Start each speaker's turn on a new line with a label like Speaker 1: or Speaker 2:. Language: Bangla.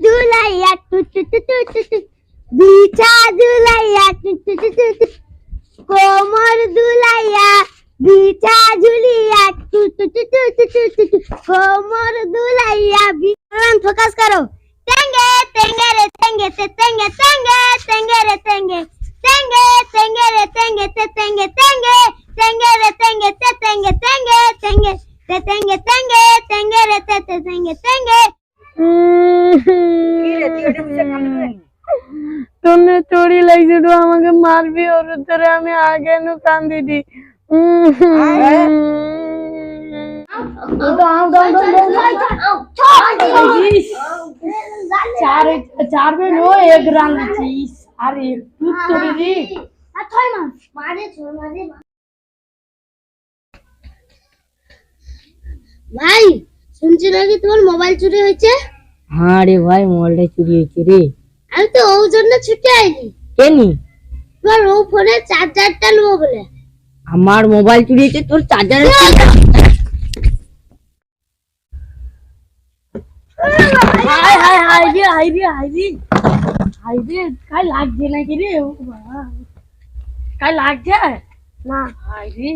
Speaker 1: दुलैया टू टू टू टू टू टू बीचा दुलैया टू टू टू टू टू कोमर दुलैया बीचा झुलिया टू टू टू टू टू टू टू टू कोमर दुलैया बीचा फोकस करो तेंगे तेंगे रे तेंगे ते तेंगे तेंगे तेंगे रे तेंगे तेंगे तेंगे रे तेंगे ते तेंगे तेंगे तेंगे रे तेंगे ते तेंगे तेंगे तेंगे ते तेंगे
Speaker 2: তোমরা চোরি লাগছে তো আমাকে মারবি ওর ধরে আমি আগে নু কান্দিটি চারবে এক দি।
Speaker 1: ভাই, শুনছি নাকি তোমার মোবাইল চুরি হয়েছে?
Speaker 3: হ্যাঁ রে ভাই মোবাইলটা চুরি হয়েছে রে।
Speaker 1: আমি তো ওর জন্য ছুটে আইনি
Speaker 3: কেনি?
Speaker 1: তোমার ও ফোনে চার্জারটা নেব বলে।
Speaker 3: আমার মোবাইল চুরি হয়েছে তোর চার্জার
Speaker 2: হাই হাই হাই রে হাই রে হাই রে। হাই রে লাগছে নাকি রে? ও বাবা। কাই লাগছে? না। হাই রে।